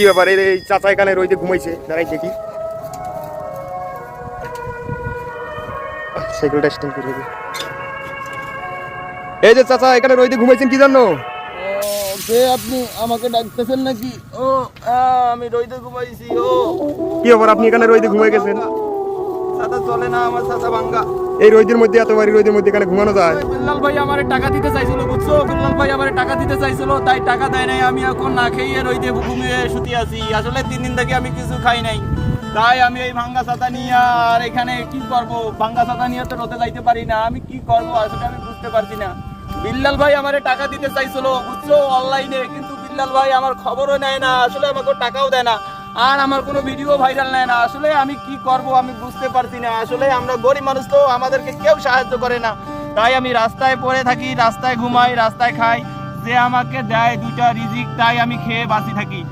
কি ব্যাপার? এই চাচা এখানে রইতে ঘুমাইছে। দাঁড়াই দেখি। সাইকেলটা করে দিই। এই যে চাচা এখানে রইতে ঘুমাইছেন কি জানো কে আপনি আমাকে ডাকতেছেন নাকি? ও আমি রইতে ঘুমাইছি ও। কি ব্যাপার আপনি এখানে রইতে ঘুমাই গেছেন? চলে না আমার সাদা ভাঙ্গা। এই রোদের মধ্যে, এত বাড়ি রোদের মধ্যে এখানে ঘুমানো যায়? বিল্লাল ভাই আমারে টাকা দিতে চাইছিল, বুঝছ? বিল্লাল ভাই আমারে টাকা দিতে চাইছিল, তাই টাকা দেয় নাই। আমি এখন না খেয়ে রইতে ঘুমিয়ে শুতে আছি। আসলে তিন দিন থেকে আমি কিছু খাই নাই। তাই আমি এই ভাঙ্গা ছাতা নিয়ে আর এখানে কি করব? ভাঙ্গা ছাতা নিয়ে তো রোদে যাইতে পারি না। আমি কি করব? আসলে আমি বুঝতে পারছি না। বিল্লাল ভাই আমার টাকা দিতে চাইছিল, বুঝছ? অনলাইনে। কিন্তু বিল্লাল ভাই আমার খবরও নেয় না। আসলে আমাকে টাকাও দেয় না। আর আমার কোনো ভিডিও ভাইরাল নেয় না। আসলে আমি কি করব আমি বুঝতে পারছি না। আসলে আমরা গরিব মানুষ তো, আমাদেরকে কেউ সাহায্য করে না। তাই আমি রাস্তায় পড়ে থাকি, রাস্তায় ঘুমাই, রাস্তায় খাই। যে আমাকে দেয় দুটা রিজিক, তাই আমি খেয়ে বাঁচি থাকি।